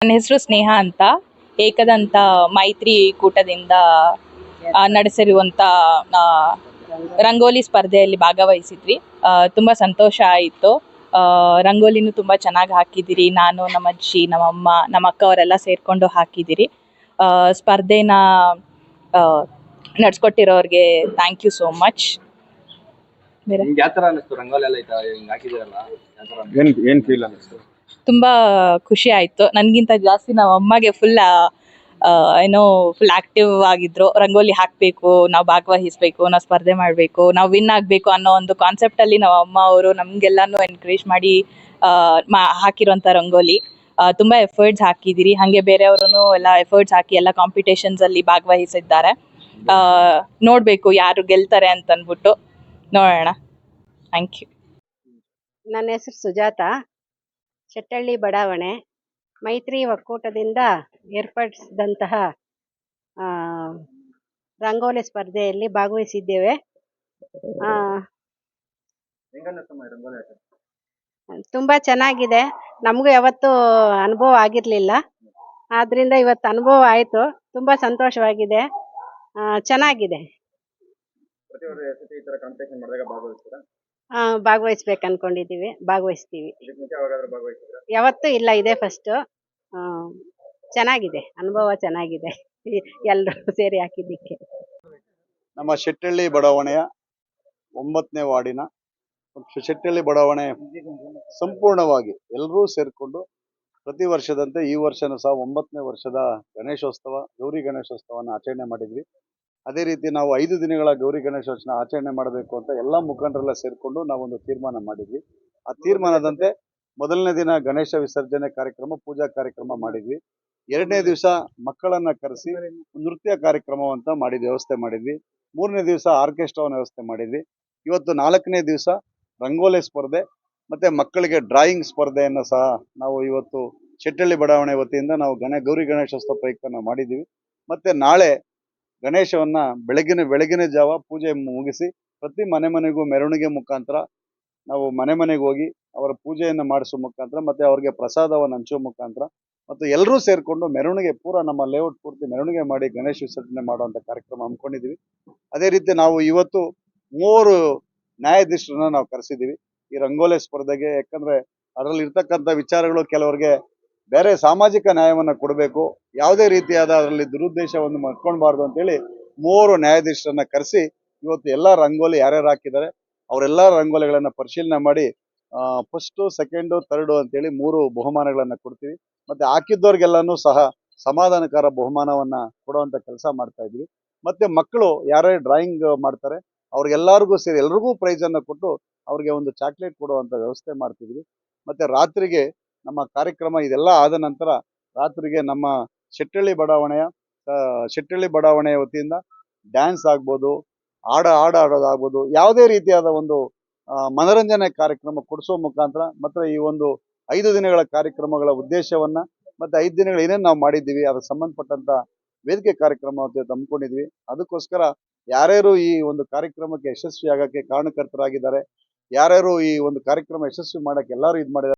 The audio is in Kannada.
ನನ್ನ ಹೆಸರು ಸ್ನೇಹ ಅಂತ. ಏಕದಂತ ಮೈತ್ರಿ ಕೂಟದಿಂದ ಆ, ನಡೆಸಿರುವಂತ ರಂಗೋಲಿ ಸ್ಪರ್ಧೆಯಲ್ಲಿ ಭಾಗವಹಿಸಿದ್ವಿ. ಆ, ತುಂಬಾ ಸಂತೋಷ ಆಯಿತು. ರಂಗೋಲಿನೂ ತುಂಬಾ ಚೆನ್ನಾಗಿ ಹಾಕಿದಿರಿ ನಾನು ನಮ್ಮ ಅಜ್ಜಿ ನಮ್ಮ ಅಮ್ಮ ನಮ್ಮ ಅಕ್ಕ ಅವರೆಲ್ಲ ಸೇರ್ಕೊಂಡು ಹಾಕಿದಿರಿ ಆ, ಸ್ಪರ್ಧೆನ ನಡ್ಸ್ಕೊಟ್ಟಿರೋರ್ಗೆ ಥ್ಯಾಂಕ್ ಯು ಸೋ ಮಚ್ ಬೇರೆ? ನಿಮ್ಗೆ ಯಾವ ತರ ಅನಿಸ್ತು ರಂಗೋಲಿ ಎಲ್ಲ ಐತಾ ಹಿಂಗ್ ಹಾಕಿದಿರಲ್ಲ ಯಾವ ತರ ಅನ್ಸ್ತು? ಏನ್ ಏನ್ ಫೀಲ್ ಅನ್ನಿಸ್ತು? ತುಂಬಾ ಖುಷಿ ಆಯ್ತು. ನನ್ಗಿಂತ ಜಾಸ್ತಿ ನಮ್ಮ ಅಮ್ಮಗೆ ಫುಲ್ ಏನೋ ಫುಲ್ ಆಕ್ಟಿವ್ ಆಗಿದ್ರು. ರಂಗೋಲಿ ಹಾಕ್ಬೇಕು, ನಾವು ಭಾಗವಹಿಸ್ಬೇಕು, ನಾವು ಸ್ಪರ್ಧೆ ಮಾಡಬೇಕು, ನಾವು ವಿನ್ ಆಗಬೇಕು ಅನ್ನೋ ಒಂದು ಕಾನ್ಸೆಪ್ಟ್ ಅಲ್ಲಿ ನಮ್ಮ ಅಮ್ಮ ಅವರು ನಮ್ಗೆಲ್ಲಾನು ಎನ್ಕರೇಜ್ ಮಾಡಿ ಮಾ- ಹಾಕಿರೋಂಥ ರಂಗೋಲಿ. ತುಂಬಾ ಎಫರ್ಟ್ಸ್ ಹಾಕಿದಿರಿ. ಹಾಗೆ ಬೇರೆಯವರು ಎಲ್ಲ ಎಫರ್ಟ್ಸ್ ಹಾಕಿ ಎಲ್ಲ ಕಾಂಪಿಟೇಷನ್ಸ್ ಅಲ್ಲಿ ಭಾಗವಹಿಸಿದ್ದಾರೆ. ನೋಡ್ಬೇಕು ಯಾರು ಗೆಲ್ತಾರೆ ಅಂತ ಅಂದ್ಬಿಟ್ಟು ನೋಡೋಣ. ಥ್ಯಾಂಕ್ ಯು ನನ್ನ ಹೆಸರು ಸುಜಾತ. ಶೆಟ್ಟಳ್ಳಿ ಬಡಾವಣೆ ಮೈತ್ರಿ ಒಕ್ಕೂಟದಿಂದ ಏರ್ಪಡಿಸಿದಂತಹ ರಂಗೋಲಿ ಸ್ಪರ್ಧೆಯಲ್ಲಿ ಭಾಗವಹಿಸಿದ್ದೇವೆ? ತುಂಬ ಚೆನ್ನಾಗಿದೆ. ನಮಗೂ ಯಾವತ್ತೂ ಅನುಭವ ಆಗಿರಲಿಲ್ಲ. ಆದ್ದರಿಂದ ಇವತ್ತು ಅನುಭವ ಆಯಿತು. ತುಂಬ ಸಂತೋಷವಾಗಿದೆ. ಚೆನ್ನಾಗಿದೆ. ಭಾಗವಹಿಸ್ಬೇಕು ಅನ್ಕೊಂಡಿದೀವಿ ಭಾಗವಹಿಸ್ತೀವಿ. ಯಾವತ್ತೂ ಇಲ್ಲ ಇದೇ ಫಸ್ಟು ಚೆನ್ನಾಗಿದೆ ಅನುಭವ ಚೆನ್ನಾಗಿದೆ ಎಲ್ಲರೂ ಸೇರಿ ಹಾಕಿದ್ದಕ್ಕೆ. ನಮ್ಮ ಶೆಟ್ಟಳ್ಳಿ ಬಡಾವಣೆಯ ಒಂಬತ್ತನೇ ವಾರ್ಡಿನ ಶೆಟ್ಟಳ್ಳಿ ಬಡಾವಣೆ ಸಂಪೂರ್ಣವಾಗಿ ಎಲ್ಲರೂ ಸೇರಿಕೊಂಡು ಪ್ರತಿ ವರ್ಷದಂತೆ ಈ ವರ್ಷನೂ ಸಹ ಒಂಬತ್ತನೇ ವರ್ಷದ ಗಣೇಶೋತ್ಸವ ಗೌರಿ ಗಣೇಶೋತ್ಸವನ ಆಚರಣೆ ಮಾಡಿದ್ವಿ. ಅದೇ ರೀತಿ ನಾವು ಐದು ದಿನಗಳ ಗೌರಿ ಗಣೇಶೋತ್ಸವ ಆಚರಣೆ ಮಾಡಬೇಕು ಅಂತ ಎಲ್ಲ ಮುಖಂಡರೆಲ್ಲ ಸೇರಿಕೊಂಡು ನಾವೊಂದು ತೀರ್ಮಾನ ಮಾಡಿದ್ವಿ. ಆ ತೀರ್ಮಾನದಂತೆ ಮೊದಲನೇ ದಿನ ಗಣೇಶ ವಿಸರ್ಜನೆ ಕಾರ್ಯಕ್ರಮ, ಪೂಜಾ ಕಾರ್ಯಕ್ರಮ ಮಾಡಿದ್ವಿ. ಎರಡನೇ ದಿವಸ ಮಕ್ಕಳನ್ನ ಕರೆಸಿ ನೃತ್ಯ ಕಾರ್ಯಕ್ರಮವಂತ ಮಾಡಿದ್ವಿ ವ್ಯವಸ್ಥೆ ಮಾಡಿದ್ವಿ. ಮೂರನೇ ದಿವಸ ಆರ್ಕೆಸ್ಟ್ರಾವನ್ನ ವ್ಯವಸ್ಥೆ ಮಾಡಿದ್ವಿ. ಇವತ್ತು ನಾಲ್ಕನೇ ದಿವಸ ರಂಗೋಲಿ ಸ್ಪರ್ಧೆ ಮತ್ತೆ ಮಕ್ಕಳಿಗೆ ಡ್ರಾಯಿಂಗ್ ಸ್ಪರ್ಧೆಯನ್ನು ಸಹ ನಾವು ಇವತ್ತು ಶೆಟ್ಟಳ್ಳಿ ಬಡಾವಣೆ ವತಿಯಿಂದ ನಾವು ಗಣ, ಗೌರಿ ಗಣೇಶೋತ್ಸವ ಪ್ರಯುಕ್ತ ಮಾಡಿದ್ದೀವಿ ಮತ್ತೆ ನಾಳೆ ಗಣೇಶವನ್ನ ಬೆಳಗಿನ ಬೆಳಗಿನ ಜಾವ ಪೂಜೆ ಮುಗಿಸಿ ಪ್ರತಿ ಮನೆ ಮನೆಗೂ ಮೆರವಣಿಗೆ ಮುಖಾಂತರ ನಾವು ಮನೆ ಮನೆಗೆ ಹೋಗಿ ಅವರ ಪೂಜೆಯನ್ನು ಮಾಡಿಸೋ ಮುಖಾಂತರ ಮತ್ತೆ ಅವರಿಗೆ ಪ್ರಸಾದವನ್ನು ಹಂಚೋ ಮುಖಾಂತರ ಮತ್ತು ಎಲ್ಲರೂ ಸೇರಿಕೊಂಡು ಮೆರವಣಿಗೆ ಪೂರ ನಮ್ಮ ಲೇಔಟ್ ಪೂರ್ತಿ ಮೆರವಣಿಗೆ ಮಾಡಿ ಗಣೇಶ ವಿಸರ್ಜನೆ ಮಾಡುವಂತ ಕಾರ್ಯಕ್ರಮ ಹಮ್ಮಿಕೊಂಡಿದ್ದೀವಿ. ಅದೇ ರೀತಿ ನಾವು ಇವತ್ತು ಮೂರು ನ್ಯಾಯಾಧೀಶರನ್ನ ನಾವು ಕರೆಸಿದ್ದೀವಿ. ಈ ರಂಗೋಲೆ ಸ್ಪರ್ಧೆಗೆ ಯಾಕಂದ್ರೆ ಅದರಲ್ಲಿ ಇರ್ತಕ್ಕಂಥ ವಿಚಾರಗಳು ಕೆಲವರಿಗೆ ಬೇರೆ ಸಾಮಾಜಿಕ ನ್ಯಾಯವನ್ನು ಕೊಡಬೇಕು, ಯಾವುದೇ ರೀತಿಯಾದ ಅದರಲ್ಲಿ ದುರುದ್ದೇಶವನ್ನು ಮಾಡ್ಕೊಳ್ಬಾರ್ದು ಅಂತೇಳಿ ಮೂವರು ನ್ಯಾಯಾಧೀಶರನ್ನ ಕರೆಸಿ ಇವತ್ತು ಎಲ್ಲ ರಂಗೋಲಿ ಯಾರ್ಯಾರು ಹಾಕಿದ್ದಾರೆ, ಅವರೆಲ್ಲ ರಂಗೋಲಿಗಳನ್ನು ಪರಿಶೀಲನೆ ಮಾಡಿ ಫಸ್ಟು ಸೆಕೆಂಡು ಥರ್ಡು ಅಂತೇಳಿ ಮೂರು ಬಹುಮಾನಗಳನ್ನು ಕೊಡ್ತೀವಿ. ಮತ್ತು ಹಾಕಿದ್ದವ್ರಿಗೆಲ್ಲನೂ ಸಹ ಸಮಾಧಾನಕರ ಬಹುಮಾನವನ್ನು ಕೊಡುವಂಥ ಕೆಲಸ ಮಾಡ್ತಾ ಇದ್ವಿ ಮತ್ತು ಮಕ್ಕಳು ಯಾರ್ಯಾರು ಡ್ರಾಯಿಂಗ್ ಮಾಡ್ತಾರೆ, ಅವ್ರಿಗೆಲ್ಲರಿಗೂ ಸೇರಿ ಎಲ್ರಿಗೂ ಪ್ರೈಸ್ ಅನ್ನ ಕೊಟ್ಟು ಅವ್ರಿಗೆ ಒಂದು ಚಾಕ್ಲೇಟ್ ಕೊಡುವಂಥ ವ್ಯವಸ್ಥೆ ಮಾಡ್ತಿದ್ವಿ ಮತ್ತು ರಾತ್ರಿಗೆ ನಮ್ಮ ಕಾರ್ಯಕ್ರಮ ಇದೆಲ್ಲ ಆದ ನಂತರ ರಾತ್ರಿಗೆ ನಮ್ಮ ಶೆಟ್ಟಳ್ಳಿ ಬಡಾವಣೆಯ ಶೆಟ್ಟಳ್ಳಿ ಬಡಾವಣೆಯ ವತಿಯಿಂದ ಡ್ಯಾನ್ಸ್ ಆಗ್ಬೋದು ಆಡ ಹಾಡ ಆಡೋದಾಗ್ಬೋದು, ಯಾವುದೇ ರೀತಿಯಾದ ಒಂದು ಮನರಂಜನೆ ಕಾರ್ಯಕ್ರಮ ಕೊಡಿಸೋ ಮುಖಾಂತರ ಮತ್ತು ಈ ಒಂದು ಐದು ದಿನಗಳ ಕಾರ್ಯಕ್ರಮಗಳ ಉದ್ದೇಶವನ್ನ ಮತ್ತೆ ಐದು ದಿನಗಳು ಏನೇನು ನಾವು ಮಾಡಿದ್ದೀವಿ ಅದಕ್ಕೆ ಸಂಬಂಧಪಟ್ಟಂಥ ವೇದಿಕೆ ಕಾರ್ಯಕ್ರಮ ಅಂತ ಹಮ್ಮಿಕೊಂಡಿದ್ವಿ. ಅದಕ್ಕೋಸ್ಕರ ಯಾರ್ಯಾರು ಈ ಒಂದು ಕಾರ್ಯಕ್ರಮಕ್ಕೆ ಯಶಸ್ವಿ ಆಗಕ್ಕೆ ಕಾರಣಕರ್ತರಾಗಿದ್ದಾರೆ, ಯಾರ್ಯಾರು ಈ ಒಂದು ಕಾರ್ಯಕ್ರಮ ಯಶಸ್ವಿ ಮಾಡಕ್ಕೆ ಎಲ್ಲರೂ ಇದು ಮಾಡಿದ್ದಾರೆ